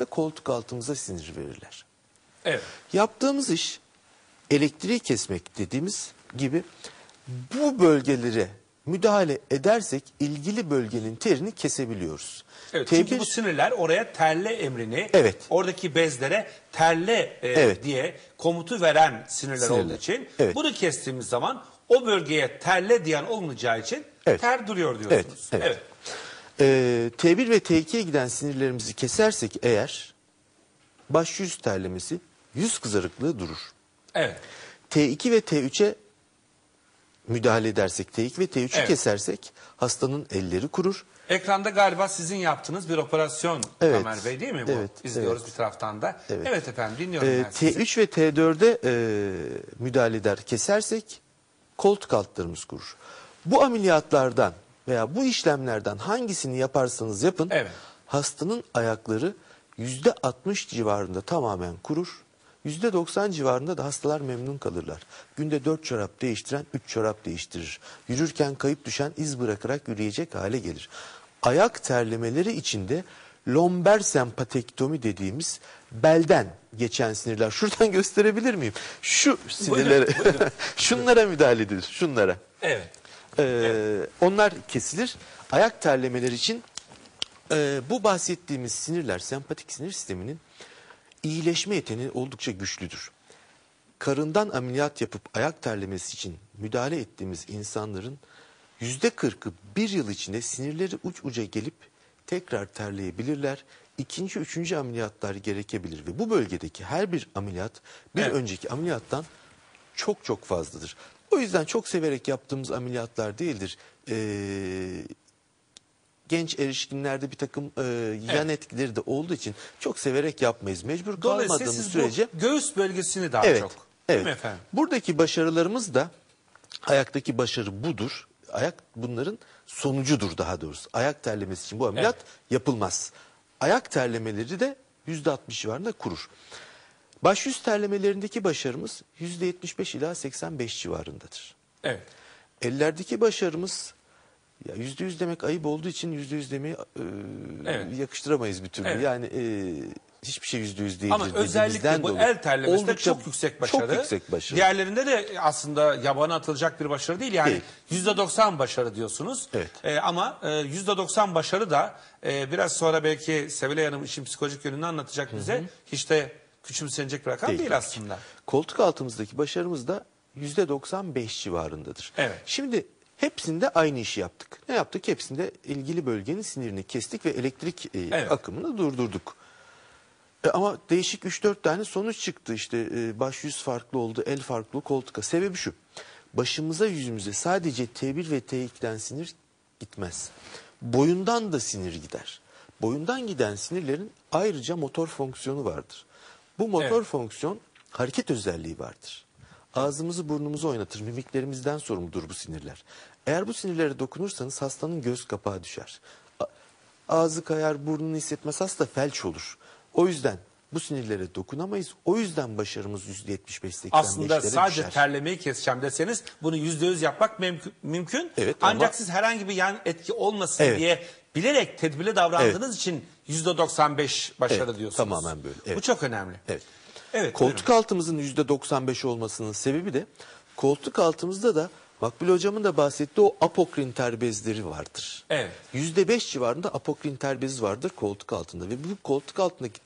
da koltuk altımıza sinir verirler. Evet. Yaptığımız iş elektriği kesmek dediğimiz gibi bu bölgelere müdahale edersek ilgili bölgenin terini kesebiliyoruz. Evet, T1 çünkü bu sinirler oraya terle emrini, Evet. oradaki bezlere terle e, Evet. diye komutu veren sinirler, Sinirler. olduğu için Evet. bunu kestiğimiz zaman o bölgeye terle diyen olmayacağı için Evet. ter duruyor diyorsunuz. Evet, evet. Ee, T1 ve T2'ye giden sinirlerimizi kesersek eğer baş yüz terlemesi, yüz kızarıklığı durur. evet. T2 ve T3'e müdahale edersek, T2 ve T3'ü Evet. kesersek hastanın elleri kurur. Ekranda galiba sizin yaptığınız bir operasyon Evet. Ömer Bey değil mi bu? Evet, İzliyoruz bir taraftan da. Evet, Evet. efendim dinliyorum Ee, ben sizi. T3 ve T4'e e, müdahale eder, kesersek koltuk altlarımız kurur. Bu ameliyatlardan veya bu işlemlerden hangisini yaparsanız yapın Evet. hastanın ayakları yüzde 60 civarında tamamen kurur. Yüzde 90 civarında da hastalar memnun kalırlar. Günde 4 çorap değiştiren 3 çorap değiştirir. Yürürken kayıp düşen iz bırakarak yürüyecek hale gelir. Ayak terlemeleri içinde lomber sempatektomi dediğimiz belden geçen sinirler. Şuradan gösterebilir miyim? Şu sinirlere, şunlara müdahale edilir. Şunlara. Evet. Ee, Onlar kesilir. Ayak terlemeleri için e, bu bahsettiğimiz sinirler sempatik sinir sisteminin iyileşme yeteneği oldukça güçlüdür. Karından ameliyat yapıp ayak terlemesi için müdahale ettiğimiz insanların yüzde kırkı bir yıl içinde sinirleri uç uca gelip tekrar terleyebilirler. İkinci, üçüncü ameliyatlar gerekebilir ve bu bölgedeki her bir ameliyat bir Evet. önceki ameliyattan çok çok fazladır. O yüzden çok severek yaptığımız ameliyatlar değildir. Ee, genç erişkinlerde bir takım e, yan etkileri de olduğu için çok severek yapmayız. Mecbur kalmadığımız siz sürece göğüs bölgesini daha evet. çok. Evet. efendim? Buradaki başarılarımız da ayaktaki başarı budur. Ayak bunların sonucudur daha doğrusu. Ayak terlemesi için bu ameliyat yapılmaz. Ayak terlemeleri de yüzde 60 civarında kurur. Baş yüz terlemelerindeki başarımız yüzde 75 ila 85 civarındadır. Evet. Ellerdeki başarımız ya yüzde yüz demek ayıp olduğu için yüzde yüz demeyi e, Evet. yakıştıramayız bir türlü. Evet. Yani e, hiçbir şey yüzde yüz değildir Ama özellikle bu dolayı. el terlemesi de çok yüksek başarı. Çok yüksek başarı. Diğerlerinde de aslında yabana atılacak bir başarı değil. Yani Değil. yüzde doksan başarı diyorsunuz. Evet. Ee, ama yüzde doksan başarı da e, biraz sonra belki Sevilay Hanım işin psikolojik yönünü anlatacak bize. Hiç de küçümsenecek bir rakam değil, Değil. aslında. Koltuk altımızdaki başarımız da yüzde 95 civarındadır. Evet. Şimdi hepsinde aynı işi yaptık. Ne yaptık? Hepsinde ilgili bölgenin sinirini kestik ve elektrik e, Evet. akımını durdurduk. E, ama değişik 3-4 tane sonuç çıktı. İşte e, baş yüz farklı oldu, el farklı, koltuka. Sebebi şu. Başımıza yüzümüze sadece T1 ve T2'den sinir gitmez. Boyundan da sinir gider. Boyundan giden sinirlerin ayrıca motor fonksiyonu vardır. Bu motor Evet. fonksiyon hareket özelliği vardır. Ağzımızı burnumuzu oynatır. Mimiklerimizden sorumludur bu sinirler. Eğer bu sinirlere dokunursanız hastanın göz kapağı düşer. Ağzı kayar, burnunu hissetmez, hasta felç olur. O yüzden bu sinirlere dokunamayız. O yüzden başarımız %75-85'lere Aslında sadece düşer. terlemeyi keseceğim deseniz bunu yüzde yüz yapmak mümkün. mümkün. Evet, Ancak ama- siz herhangi bir yan etki olmasın Evet. diye bilerek tedbirli davrandığınız için yüzde doksan beş başarı Evet, diyorsunuz. tamamen böyle, evet. Bu çok önemli. Evet. Evet, koltuk altımızın %95 olmasının sebebi de koltuk altımızda da Makbule hocamın da bahsettiği o apokrin ter bezleri vardır. Evet. %5 civarında apokrin ter bezi vardır koltuk altında ve bu koltuk altındaki